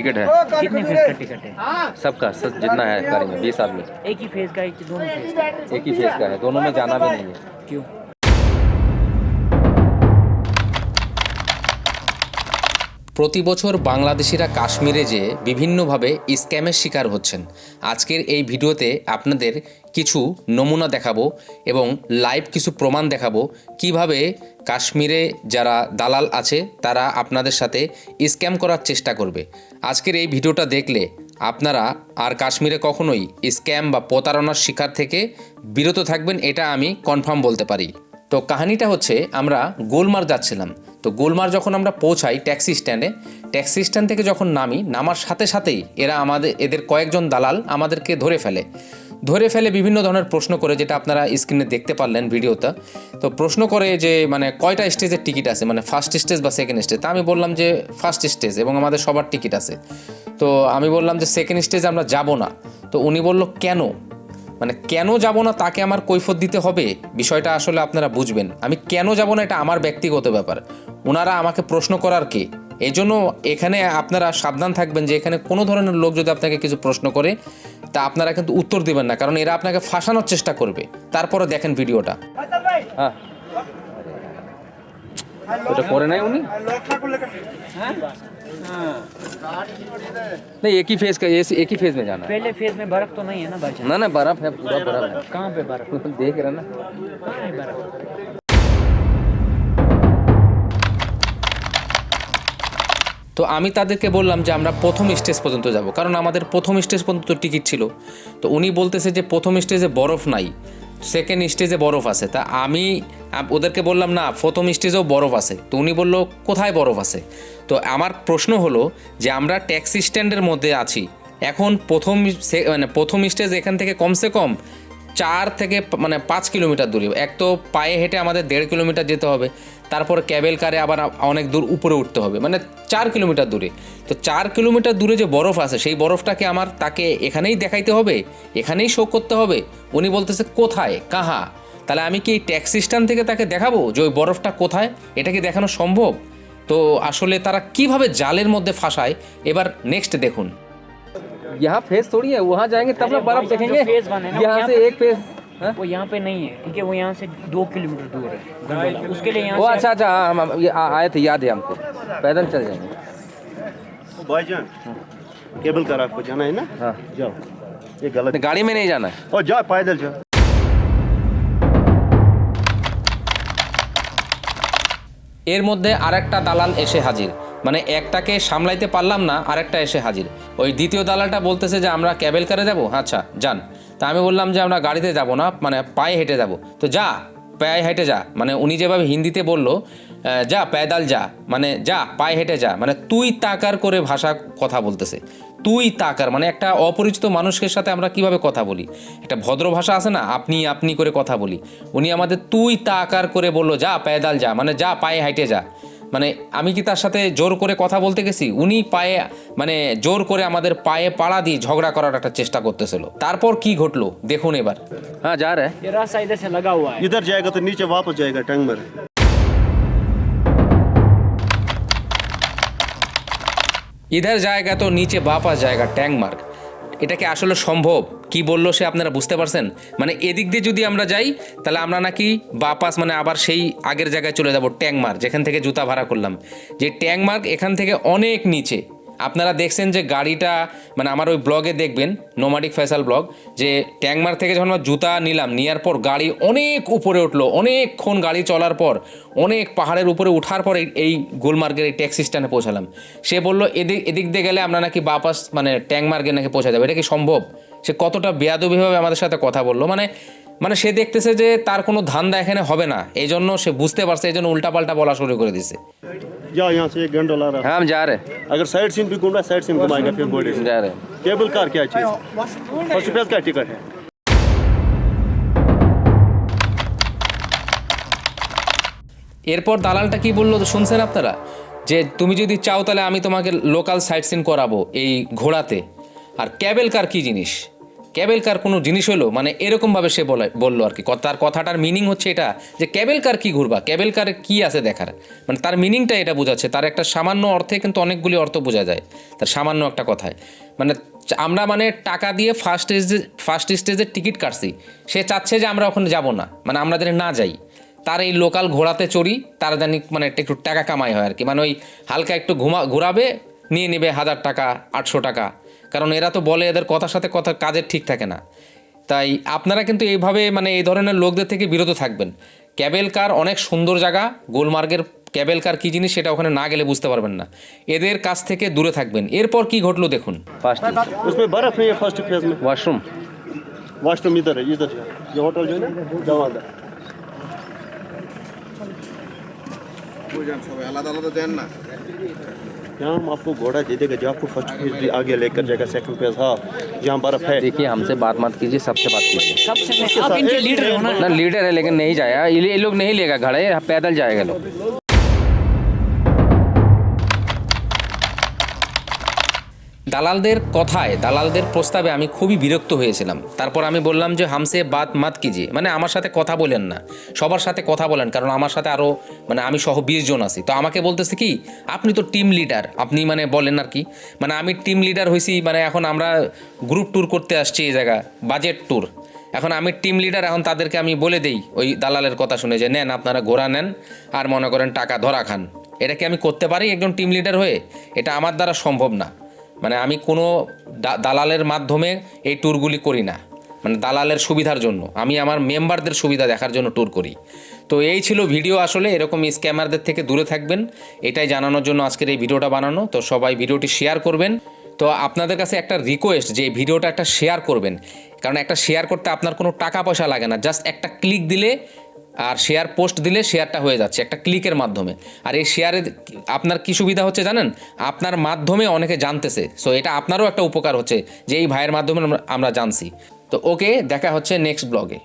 Ticket है। कितने phase का टिकट है? सबका सब जितना है करेंगे में बीस आदमी। एक ही फ़ेज़ का एक दोनों फ़ेज़ का एक ही फ़ेज़ का है दोनों में जाना भी नहीं है। क्यों? প্রতি বছর বাংলাদেশিরা কাশ্মীরে যেয়ে বিভিন্নভাবে স্ক্যামের শিকার হচ্ছেন। আজকের এই ভিডিওতে আপনাদের কিছু নমুনা দেখাবো এবং লাইভ কিছু প্রমাণ দেখাবো কীভাবে কাশ্মীরে যারা দালাল আছে, তারা আপনাদের সাথে স্ক্যাম করার চেষ্টা করবে। আজকের এই ভিডিওটা দেখলে আপনারা আর কাশ্মীরে কখনোই স্ক্যাম বা প্রতারণার শিকার থেকে বিরত থাকবেন, এটা আমি কনফার্ম বলতে পারি। তো কাহিনিটা হচ্ছে, আমরা গোলমার যাচ্ছিলাম। তো গোলমার যখন আমরা পৌঁছাই ট্যাক্সি স্ট্যান্ডে, ট্যাক্সি স্ট্যান্ড থেকে যখন নামি, নামার সাথে সাথেই এরা আমাদের, এদের কয়েকজন দালাল আমাদেরকে ধরে ফেলে। ধরে ফেলে বিভিন্ন ধরনের প্রশ্ন করে, যেটা আপনারা স্ক্রিনে দেখতে পারলেন ভিডিওতে। তো প্রশ্ন করে যে মানে কয়টা স্টেজের টিকিট আছে? মানে ফার্স্ট স্টেজ বা সেকেন্ড স্টেজ তা আমি বললাম যে ফার্স্ট স্টেজ এবং আমাদের সবার টিকিট আছে। তো আমি বললাম যে সেকেন্ড স্টেজে আমরা যাব না। তো উনি বলল, কেন? মানে কেন যাব না তাকে আমার কৈফত দিতে হবে? বিষয়টা আসলে আপনারা বুঝবেন। আমি কেন যাব না এটা আমার ব্যক্তিগত ব্যাপার। ওনারা আমাকে প্রশ্ন করার কে? এই জন্য এখানে আপনারা সাবধান থাকবেন যে এখানে কোনো ধরনের লোক যদি আপনাকে কিছু প্রশ্ন করে তা আপনারা কিন্তু উত্তর দেবেন না। কারণ এরা আপনাকে ফাঁসানোর চেষ্টা করবে। তারপরে দেখেন ভিডিওটা। हाँ ওটা করে নাই উনি नहीं एक ही फेस का ये एक ही फेस में जाना है पहले फेज में बर्फ तो नहीं है ना भाई ना ना बर्फ है पूरा बर्फ कहाँ पे बर्फ है देख रहे ना कहाँ है बर्फ তো আমি তাদেরকে বললাম যে আমরা প্রথম স্টেজ পর্যন্ত যাব কারণ আমাদের প্রথম স্টেজ পর্যন্ত টিকিট ছিল তো উনি বলতেছে যে প্রথম স্টেজে বরফ নাই সেকেন্ড স্টেজে বরফ আছে। তা আমি ওদেরকে বললাম, না, প্রথম স্টেজেও বরফ আছে। তো উনি বলল, কোথায় বরফ আছে? তো আমার প্রশ্ন হলো যে, আমরা ট্যাক্সি স্ট্যান্ডের মধ্যে আছি। এখন প্রথম মানে প্রথম স্টেজ এখান থেকে কমসে কম চার থেকে মানে পাঁচ কিলোমিটার দূরে। এক তো পায়ে হেঁটে আমাদের দেড় কিলোমিটার যেতে হবে। তারপর ক্যাবেল কারে আবার আ- অনেক দূর উপরে উঠতে হবে মানে চার কিলোমিটার দূরে তো চার কিলোমিটার দূরে যে বরফ আছে সেই বরফটাকে আমার তাকে এখানেই দেখাইতে হবে এখানেই শো করতে হবে উনি বলতেছে কোথায় কাহা তাহলে আমি কি এই ট্যাক্সি স্ট্যান্ড থেকে তাকে দেখাবো যে ওই বরফটা কোথায় এটা কি দেখানো সম্ভব তো আসলে তারা কিভাবে জালের মধ্যে ফাঁসায় এবার নেক্সট দেখুন यहाँ फेस थोड़ी है वहाँ जाएंगे तब ना अरे बर्फ भाई, देखेंगे जो फेस बने ना, यहाँ यहाँ से पे- एक फेस हाँ? वो यहाँ पे नहीं है क्योंकि वो यहाँ से दो किलोमीटर दूर है गंडोला। उसके लिए वो यहाँ से अच्छा अच्छा हाँ, हम हम- ये आ- आए थे याद है हमको पैदल चल जाएंगे भाईजान केबल कार आपको जाना है ना हाँ जाओ ये गलत गाड़ी में नहीं जाना है और जाओ पैदल जाओ এর মধ্যে আরেকটা দালাল এসে হাজির মানে একটাকে সামলাইতে পারলাম না আরেকটা এসে হাজির ওই দ্বিতীয় দালালটা বলতেছে যে আমরা ক্যাবেল কারে যাব? আচ্ছা যান। তা আমি বললাম যে আমরা গাড়িতে যাব না মানে পায়ে হেঁটে যাব। তো যা, পায়ে হেঁটে যা। মানে উনি যেভাবে হিন্দিতে বলল যা, প্যাদাল যা মানে যা, পায়ে হেঁটে যা। মানে তুই তাকার করে ভাষা কথা বলতেছে। তুই তাকার মানে একটা অপরিচিত মানুষের সাথে আমরা কীভাবে কথা বলি? একটা ভদ্র ভাষা আছে না, আপনি আপনি করে কথা বলি। উনি আমাদের তুই তাকার করে বলল, যা, প্যাদাল যা মানে যা, পায়ে হেঁটে যা। মানে আমি কি তার সাথে জোর করে কথা বলতে গেছি উনি পায়ে মানে জোর করে আমাদের পায়ে পাড়া দিয়ে ঝগড়া করার একটা চেষ্টা করতেছিল তারপর কি ঘটলো দেখুন এবার हाँ जा रहे हैं ये रास्ता इधर से लगा हुआ है इधर जाएगा तो नीचे वापस जाएगा टंगमर ইধার এটা কি আসলে সম্ভব? কি বলল সে আপনারা বুঝতে পারছেন? মানে এদিক দিয়ে যদি আমরা যাই, তাহলে আমরা নাকি বাপাস মানে আবার সেই আগের জায়গায় চলে যাব ট্যাংমার্ক যেখান থেকে জুতা ভাড়া করলাম। যে ট্যাংমার্ক এখান থেকে অনেক নিচে। আপনারা দেখছেন যে গাড়িটা মানে আমার ওই ব্লগে দেখবেন নোমাডিক ফ্যাসাল ব্লগ, যে ট্যাংমার থেকে যখন আমরা জুতা নিলাম নেওয়ার পর গাড়ি অনেক উপরে উঠল, অনেকক্ষণ গাড়ি চলার পর, অনেক পাহাড়ের উপরে ওঠার পর এই গোলমার্গের এই ট্যাক্সি স্ট্যান্ডে পৌঁছালাম। সে বলল, এদিক এদিক দিয়ে গেলে আমরা নাকি বাপাস মানে ট্যাংমার্গে নাকি পৌঁছা যাবে। এটা কি সম্ভব? সে কতটা বেয়াদবিভাবে আমাদের সাথে কথা বলল। মানে মানে সে দেখতেছে যে তার কোনো ধান্দা এখানে হবে না। এই জন্য সে বুঝতে পারছে এই জন্য উল্টাপাল্টা বলা শুরু করে দিছে। जाओ यहाँ से एक गंडोला रहा हाँ हम जा रहे हैं अगर साइड सीन भी घूम रहा है साइड सीन घुमाएगा फिर बॉडी से जा रहे हैं केबल कार क्या चीज़ फर्स्ट फेज का टिकट है এরপর দালালটা কি বললো তো শুনছেন আপনারা যে তুমি যদি চাও তাহলে আমি তোমাকে লোকাল সাইট সিন করাবো এই ঘোড়াতে আর ক্যাবেল কার কী জিনিস ক্যাবেল কার কোনো জিনিস হলো? মানে এরকমভাবে সে বলে, বলল আর কি। তার কথাটার মিনিং হচ্ছে এটা যে ক্যাবেল কার কী ঘুরবা? ক্যাবেল কারে কী আছে দেখার? মানে তার মিনিংটা এটা বোঝাচ্ছে। তার একটা সামান্য অর্থে কিন্তু অনেকগুলি অর্থ বোঝা যায়। তার সামান্য একটা কথায়। মানে আমরা মানে টাকা দিয়ে ফার্স্ট স্টেজে ফার্স্ট স্টেজের টিকিট কাটছি। সে চাচ্ছে যে আমরা ওখানে যাব না। মানে আমরা যেন না যাই। তার এই লোকাল ঘোড়াতে চড়ি, তার জানি মানে একটু টাকা কামাই হয় আর কি। মানে ওই হালকা একটু ঘুমা ঘোরাবে, নিয়ে নেবে হাজার টাকা, আটশো টাকা। কারণ এরা তো বলে এদের কথার সাথে কথা কাজের ঠিক থাকে না। তাই আপনারা কিন্তু এইভাবে মানে এই ধরনের লোকদের থেকে বিরত থাকবেন। ক্যাবেল কার অনেক সুন্দর জায়গা গোলমার্গের ক্যাবেল কার কী জিনিস সেটা ওখানে না গেলে বুঝতে পারবেন না। এদের কাছ থেকে দূরে থাকবেন। এরপর কি ঘটলো দেখুন। ওয়াশরুম আলাদা আলাদা দেন না यहाँ हम आपको घोड़ा दे देगा जो आपको फ़र्स्ट फ़ेज़ भी आगे लेकर जाएगा सेकंड फ़ेज़ हाँ यहाँ बर्फ़ है। देखिए हमसे बात मत कीजिए सबसे बात कीजिए। सबसे आप इनके लीडर हो ना। लीडर है लेकिन नहीं जाया। ये लोग नहीं लेगा घड़े पैदल जाएगा लोग। দালালদের কথায়, দালালদের প্রস্তাবে আমি খুবই বিরক্ত হয়েছিলাম। তারপর আমি বললাম যে, হামসে বাত মাত কিজি মানে আমার সাথে কথা বলেন না। সবার সাথে কথা বলেন, কারণ আমার সাথে আরও মানে আমি সহ বিশ জন আছি। তো আমাকে বলতেছে কি, আপনি তো টিম লিডার আপনি মানে বলেন আর কি। মানে আমি টিম লিডার হয়েছি মানে এখন আমরা গ্রুপ ট্যুর করতে আসছি এই জায়গা বাজেট ট্যুর এখন আমি টিম লিডার এখন তাদেরকে আমি বলে দেই ওই দালালের কথা শুনে যে, নেন, আপনারা ঘোরা নেন আর মনে করেন টাকা ধরা খান। এটা কি আমি করতে পারি একজন টিম লিডার হয়ে? এটা আমার দ্বারা সম্ভব না। মানে আমি কোনো দালালের মাধ্যমে এই ট্যুরগুলি করি না। মানে দালালের সুবিধার জন্য। আমি আমার মেম্বারদের সুবিধা দেখার জন্য ট্যুর করি। তো এই ছিল ভিডিও আসলে, এরকম স্ক্যামারদের থেকে দূরে থাকবেন। এটাই জানানোর জন্য আজকের এই ভিডিওটা বানানো। তো সবাই ভিডিওটি শেয়ার করবেন। তো আপনাদের কাছে একটা রিকোয়েস্ট যে ভিডিওটা একটা শেয়ার করবেন। কারণ একটা শেয়ার করতে আপনার কোনো টাকা পয়সা লাগে না। জাস্ট একটা ক্লিক দিলে আর শেয়ার পোস্ট দিলে শেয়ারটা হয়ে যাচ্ছে একটা ক্লিকের মাধ্যমে। আর এই শেয়ারে আপনার কি সুবিধা হচ্ছে জানেন? আপনার মাধ্যমে অনেকে জানতেছে। সো এটা আপনারও একটা উপকার হচ্ছে যে এই ভাইয়ের মাধ্যমে আমরা- জানছি। তো ওকে দেখা হচ্ছে নেক্সট ব্লগে